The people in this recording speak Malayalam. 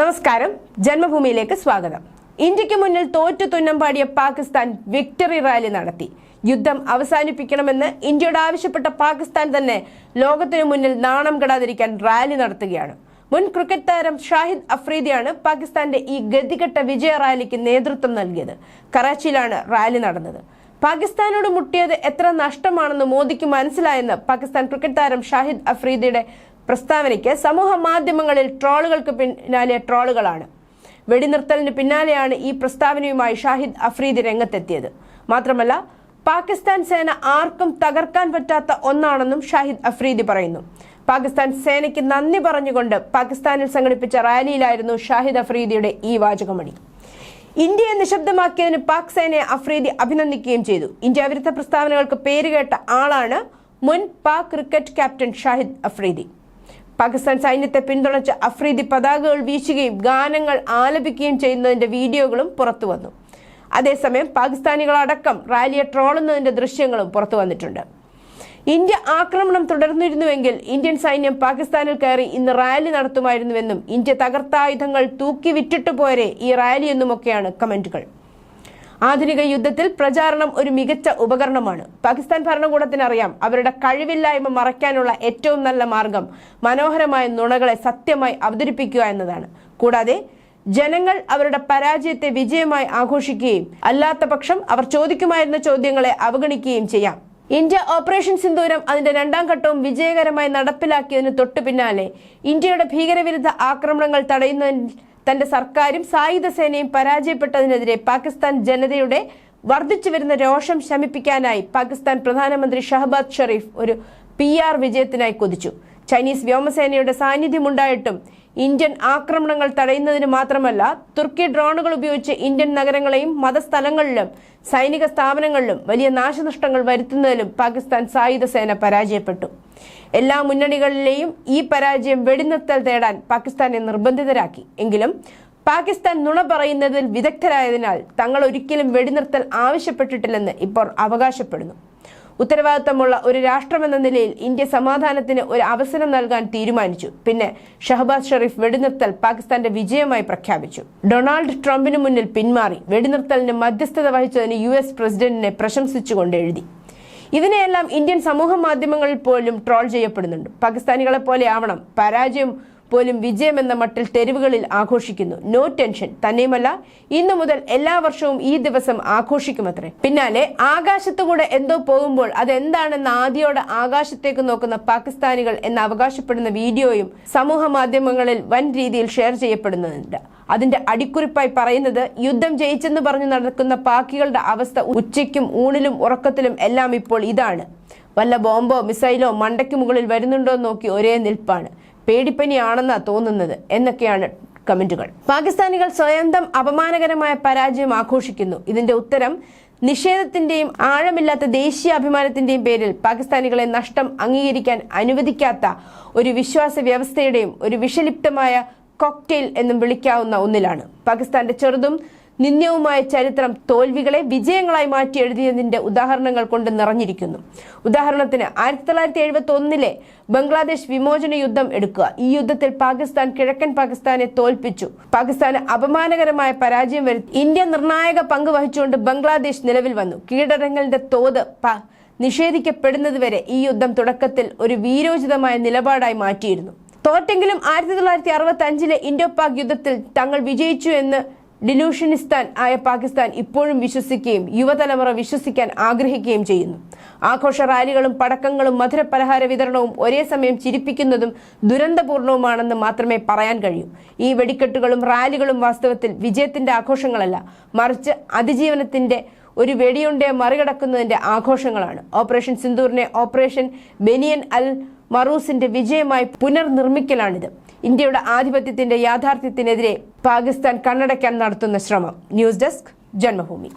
നമസ്കാരം. ജന്മഭൂമിയിലേക്ക് സ്വാഗതം. ഇന്ത്യയ്ക്ക് മുന്നിൽ തോറ്റു തുന്നം പാടിയ പാകിസ്ഥാൻ വിക്ടറി റാലി നടത്തി. യുദ്ധം അവസാനിപ്പിക്കണമെന്ന് ഇന്ത്യയോട് ആവശ്യപ്പെട്ട പാകിസ്ഥാൻ തന്നെ ലോകത്തിനു മുന്നിൽ നാണം കെടാതിരിക്കാൻ റാലി നടത്തുകയാണ്. മുൻ ക്രിക്കറ്റ് താരം ഷാഹിദ് അഫ്രീദിയാണ് പാകിസ്ഥാന്റെ ഈ ഗതികെട്ട വിജയ റാലിക്ക് നേതൃത്വം നൽകിയത്. കറാച്ചിയിലാണ് റാലി നടന്നത്. പാകിസ്ഥാനോട് മുട്ടിയത് എത്ര നഷ്ടമാണെന്ന് മോദിക്ക് മനസ്സിലായെന്ന് പാകിസ്ഥാൻ ക്രിക്കറ്റ് താരം ഷാഹിദ് അഫ്രീദിയുടെ പ്രസ്താവനയ്ക്ക് സമൂഹ മാധ്യമങ്ങളിൽ ട്രോളുകൾക്ക് പിന്നാലെ ട്രോളുകളാണ്. വെടിനിർത്തലിന് പിന്നാലെയാണ് ഈ പ്രസ്താവനയുമായി ഷാഹിദ് അഫ്രീദി രംഗത്തെത്തിയത്. മാത്രമല്ല പാകിസ്ഥാൻ സേന ആർക്കും തകർക്കാൻ പറ്റാത്ത ഒന്നാണെന്നും ഷാഹിദ് അഫ്രീദി പറയുന്നു. പാകിസ്ഥാൻ സേനയ്ക്ക് നന്ദി പറഞ്ഞുകൊണ്ട് പാകിസ്ഥാനിൽ സംഘടിപ്പിച്ച റാലിയിലായിരുന്നു ഷാഹിദ് അഫ്രീദിയുടെ ഈ വാചകമണി. ഇന്ത്യയെ നിശബ്ദമാക്കിയതിന് പാക് സേനയെ അഫ്രീദി അഭിനന്ദിക്കുകയും ചെയ്തു. ഇന്ത്യ വിരുദ്ധ പ്രസ്താവനകൾക്ക് പേരുകേട്ട ആളാണ് മുൻ പാക് ക്രിക്കറ്റ് ക്യാപ്റ്റൻ ഷാഹിദ് അഫ്രീദി. പാകിസ്ഥാൻ സൈന്യത്തെ പിന്തുണച്ച് അഫ്രീദി പതാകകൾ വീശുകയും ഗാനങ്ങൾ ആലപിക്കുകയും ചെയ്യുന്നതിന്റെ വീഡിയോകളും പുറത്തു വന്നു. അതേസമയം പാകിസ്ഥാനികളടക്കം റാലിയെ ട്രോളുന്നതിന്റെ ദൃശ്യങ്ങളും പുറത്തു വന്നിട്ടുണ്ട്. ഇന്ത്യ ആക്രമണം തുടർന്നിരുന്നുവെങ്കിൽ ഇന്ത്യൻ സൈന്യം പാകിസ്ഥാനിൽ കയറി ഇന്ന് റാലി നടത്തുമായിരുന്നുവെന്നും ഇന്ത്യ തകർത്ത ആയുധങ്ങൾ തൂക്കി വിറ്റിട്ട് പോരെ ഈ റാലിയെന്നുമൊക്കെയാണ് കമന്റുകൾ. ആധുനിക യുദ്ധത്തിൽ പ്രചാരണം ഒരു മികച്ച ഉപകരണമാണ്. പാകിസ്ഥാൻ ഭരണകൂടത്തിനറിയാം അവരുടെ കഴിവില്ലായ്മ മറയ്ക്കാനുള്ള ഏറ്റവും നല്ല മാർഗം മനോഹരമായ നുണകളെ സത്യമായി അവതരിപ്പിക്കുക എന്നതാണ്. കൂടാതെ ജനങ്ങൾ അവരുടെ പരാജയത്തെ വിജയമായി ആഘോഷിക്കുകയും അല്ലാത്ത പക്ഷം അവർ ചോദിക്കുമായിരുന്ന ചോദ്യങ്ങളെ അവഗണിക്കുകയും ചെയ്യാം. ഇന്ത്യ ഓപ്പറേഷൻ സിന്ദൂരം അതിന്റെ രണ്ടാം ഘട്ടവും വിജയകരമായി നടപ്പിലാക്കിയതിന് തൊട്ടു പിന്നാലെ ഇന്ത്യയുടെ ഭീകരവിരുദ്ധ ആക്രമണങ്ങൾ തടയുന്നതിൽ തന്റെ സർക്കാരും സായുധ സേനയും പരാജയപ്പെട്ടതിനെതിരെ പാകിസ്ഥാൻ ജനതയുടെ വർദ്ധിച്ചു വരുന്ന രോഷം ശമിപ്പിക്കാനായി പാകിസ്ഥാൻ പ്രധാനമന്ത്രി ഷഹബാദ് ഷെറീഫ് ഒരു പി ആർ വിജയത്തിനായി കൊതിച്ചു. ചൈനീസ് വ്യോമസേനയുടെ സാന്നിധ്യമുണ്ടായിട്ടും ഇന്ത്യൻ ആക്രമണങ്ങൾ തടയുന്നതിന് മാത്രമല്ല തുർക്കി ഡ്രോണുകൾ ഉപയോഗിച്ച് ഇന്ത്യൻ നഗരങ്ങളെയും മതസ്ഥലങ്ങളിലും സൈനിക സ്ഥാപനങ്ങളിലും വലിയ നാശനഷ്ടങ്ങൾ വരുത്തുന്നതിലും പാകിസ്ഥാൻ സായുധ സേന പരാജയപ്പെട്ടു. എല്ലാ മുന്നണികളിലെയും ഈ പരാജയം വെടിനിർത്തൽ തേടാൻ പാകിസ്ഥാനെ നിർബന്ധിതരാക്കി. എങ്കിലും പാകിസ്ഥാൻ നുണ പറയുന്നതിൽ വിദഗ്ധരായതിനാൽ തങ്ങൾ ഒരിക്കലും വെടിനിർത്തൽ ആവശ്യപ്പെട്ടിട്ടില്ലെന്ന് ഇപ്പോൾ അവകാശപ്പെടുന്നു. ഉത്തരവാദിത്തമുള്ള ഒരു രാഷ്ട്രമെന്ന നിലയിൽ ഇന്ത്യ സമാധാനത്തിന് ഒരു അവസരം നൽകാൻ തീരുമാനിച്ചു. പിന്നെ ഷഹബാസ് ഷെറീഫ് വെടിനിർത്തൽ പാകിസ്ഥാന്റെ വിജയമായി പ്രഖ്യാപിച്ചു. ഡൊണാൾഡ് ട്രംപിന് മുന്നിൽ പിന്മാറി വെടിനിർത്തലിന് മധ്യസ്ഥത വഹിച്ചതിന് യു എസ് പ്രസിഡന്റിനെ പ്രശംസിച്ചുകൊണ്ട് എഴുതി. ഇതിനെയെല്ലാം ഇന്ത്യൻ സമൂഹ മാധ്യമങ്ങളിൽ പോലും ട്രോൾ ചെയ്യപ്പെടുന്നുണ്ട്. പാകിസ്ഥാനികളെ പോലെ ആവണം പരാജയം പോലും വിജയമെന്ന മട്ടിൽ തെരുവുകളിൽ ആഘോഷിക്കുന്നു. നോ ടെൻഷൻ തന്നെയുമല്ല ഇന്നു മുതൽ എല്ലാ വർഷവും ഈ ദിവസം ആഘോഷിക്കുമത്രേ. പിന്നാലെ ആകാശത്തുകൂടെ എന്തോ പോകുമ്പോൾ അതെന്താണെന്ന് ആദ്യോടെ ആകാശത്തേക്ക് നോക്കുന്ന പാകിസ്ഥാനികൾ എന്ന് അവകാശപ്പെടുന്ന വീഡിയോയും സമൂഹ മാധ്യമങ്ങളിൽ വൻ രീതിയിൽ ഷെയർ ചെയ്യപ്പെടുന്നുണ്ട്. അതിന്റെ അടിക്കുറിപ്പായി പറയുന്നത് യുദ്ധം ജയിച്ചെന്ന് പറഞ്ഞു നടക്കുന്ന പാക്കികളുടെ അവസ്ഥ ഉച്ചയ്ക്കും ഊണിലും ഉറക്കത്തിലും എല്ലാം ഇപ്പോൾ ഇതാണ്. വല്ല ബോംബോ മിസൈലോ മണ്ടയ്ക്ക് മുകളിൽ വരുന്നുണ്ടോ നോക്കി ഒരേ നിൽപ്പാണ്. പേടിപ്പനിയാണെന്നാ തോന്നുന്നത് എന്നൊക്കെയാണ് കമന്റുകൾ. പാകിസ്ഥാനികൾ സ്വയന്തം അപമാനകരമായ പരാജയം ആഘോഷിക്കുന്നു. ഇതിന്റെ ഉത്തരം നിഷേധത്തിന്റെയും ആഴമില്ലാത്ത ദേശീയ അഭിമാനത്തിന്റെയും പേരിൽ പാകിസ്ഥാനികളെ നഷ്ടം അംഗീകരിക്കാൻ അനുവദിക്കാത്ത ഒരു വിശ്വാസ വ്യവസ്ഥയുടെയും ഒരു വിഷലിപ്തമായ കോക്ടെയിൽ എന്നും വിളിക്കാവുന്ന ഒന്നിലാണ്. പാകിസ്ഥാന്റെ ചെറുതും നിന്ദ്യവുമായ ചരിത്രം തോൽവികളെ വിജയങ്ങളായി മാറ്റി എഴുതിയതിന്റെ ഉദാഹരണങ്ങൾ കൊണ്ട് നിറഞ്ഞിരിക്കുന്നു. ഉദാഹരണത്തിന് ആയിരത്തി തൊള്ളായിരത്തി എഴുപത്തി ഒന്നിലെ ബംഗ്ലാദേശ് വിമോചന യുദ്ധം എടുക്കുക. ഈ യുദ്ധത്തിൽ പാകിസ്ഥാൻ കിഴക്കൻ പാകിസ്ഥാനെ തോൽപ്പിച്ചു. പാകിസ്ഥാന് അപമാനകരമായ പരാജയം വരുത്തി. ഇന്ത്യ നിർണായക പങ്ക് വഹിച്ചുകൊണ്ട് ബംഗ്ലാദേശ് നിലവിൽ വന്നു. കീഴടങ്ങളുടെ തോത് നിഷേധിക്കപ്പെടുന്നതുവരെ ഈ യുദ്ധം തുടക്കത്തിൽ ഒരു വീരോചിതമായ നിലപാടായി മാറ്റിയിരുന്നു. തോറ്റെങ്കിലും ആയിരത്തി തൊള്ളായിരത്തി അറുപത്തി അഞ്ചിലെ ഇൻഡോ പാക് യുദ്ധത്തിൽ തങ്ങൾ വിജയിച്ചു എന്ന് ഡിലൂഷനിസ്ഥാൻ ആയ പാകിസ്ഥാൻ ഇപ്പോഴും വിശ്വസിക്കുകയും യുവതലമുറ വിശ്വസിക്കാൻ ആഗ്രഹിക്കുകയും ചെയ്യുന്നു. ആഘോഷ റാലികളും പടക്കങ്ങളും മധുരപലഹാര വിതരണവും ഒരേ സമയം ചിരിപ്പിക്കുന്നതും ദുരന്തപൂർണവുമാണെന്ന് മാത്രമേ പറയാൻ കഴിയൂ. ഈ വെടിക്കെട്ടുകളും റാലികളും വാസ്തവത്തിൽ വിജയത്തിന്റെ ആഘോഷങ്ങളല്ല മറിച്ച് അതിജീവനത്തിന്റെ ഒരു വെടിയുണ്ടയെ മറികടക്കുന്നതിന്റെ ആഘോഷങ്ങളാണ്. ഓപ്പറേഷൻ സിന്ദൂറിനെ ഓപ്പറേഷൻ ബെനിയൻ അൽ മറൂസിന്റെ വിജയമായി പുനർനിർമ്മിക്കലാണിത്. ഇന്ത്യയുടെ ആധിപത്യത്തിന്റെ യാഥാർത്ഥ്യത്തിനെതിരെ പാകിസ്ഥാൻ കണ്ണടയ്ക്കാൻ നടത്തുന്ന ശ്രമം. News desk Janmabhumi.